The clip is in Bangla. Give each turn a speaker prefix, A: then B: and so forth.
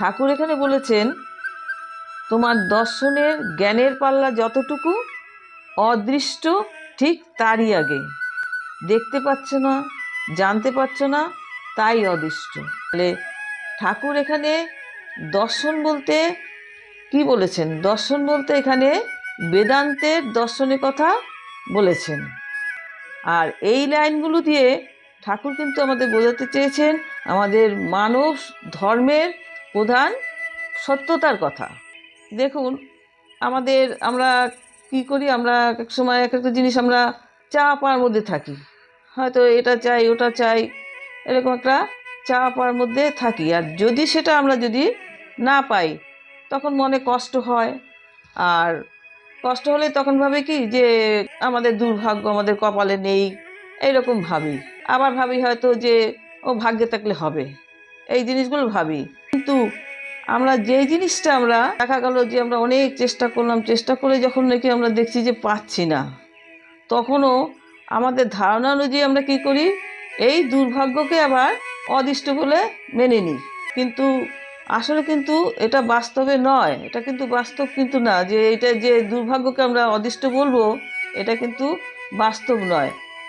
A: ঠাকুর এখানে বলেছেন, তোমার দর্শনের জ্ঞানের পাল্লা যতটুকু, অদৃষ্ট ঠিক তারই আগে। দেখতে পাচ্ছ না, জানতে পারছ না, তাই অদৃষ্ট। তাহলে ঠাকুর এখানে দর্শন বলতে কি বলেছেন? দর্শন বলতে এখানে বেদান্তের দর্শনের কথা বলেছেন। আর এই লাইনগুলো দিয়ে ঠাকুর কিন্তু আমাদের বোঝাতে চেয়েছেন, আমাদের মানব ধর্মের প্রধান সত্যতার কথা। দেখুন, আমাদের আমরা কি করি, আমরা এক সময় এক একটা জিনিস আমরা চা পাওয়ার মধ্যে থাকি। হয়তো এটা চাই, ওটা চাই, এরকম একটা চা পাওয়ার মধ্যে থাকি। আর যদি সেটা আমরা যদি না পাই, তখন মনে কষ্ট হয়। আর কষ্ট হলে তখন ভাবে কি যে, আমাদের দুর্ভাগ্য আমাদের কপালে নেই এইরকম ভাবি। আবার ভাবি হয়তো যে, ও ভাগ্যে থাকলে হবে। এই জিনিসগুলো ভাবি। কিন্তু আমরা যেই জিনিসটা আমরা দেখা গেল যে আমরা অনেক চেষ্টা করলাম, চেষ্টা করে যখন নাকি আমরা দেখছি যে পাচ্ছি না, তখনও আমাদের ধারণা অনুযায়ী আমরা কি করি? এই দুর্ভাগ্যকে আবার অদৃষ্ট বলে মেনে নিই। কিন্তু আসলে কিন্তু এটা বাস্তবে নয়, এটা কিন্তু বাস্তব কিন্তু না যে এটা যে দুর্ভাগ্যকে আমরা অদৃষ্ট বলব, এটা কিন্তু বাস্তব নয়।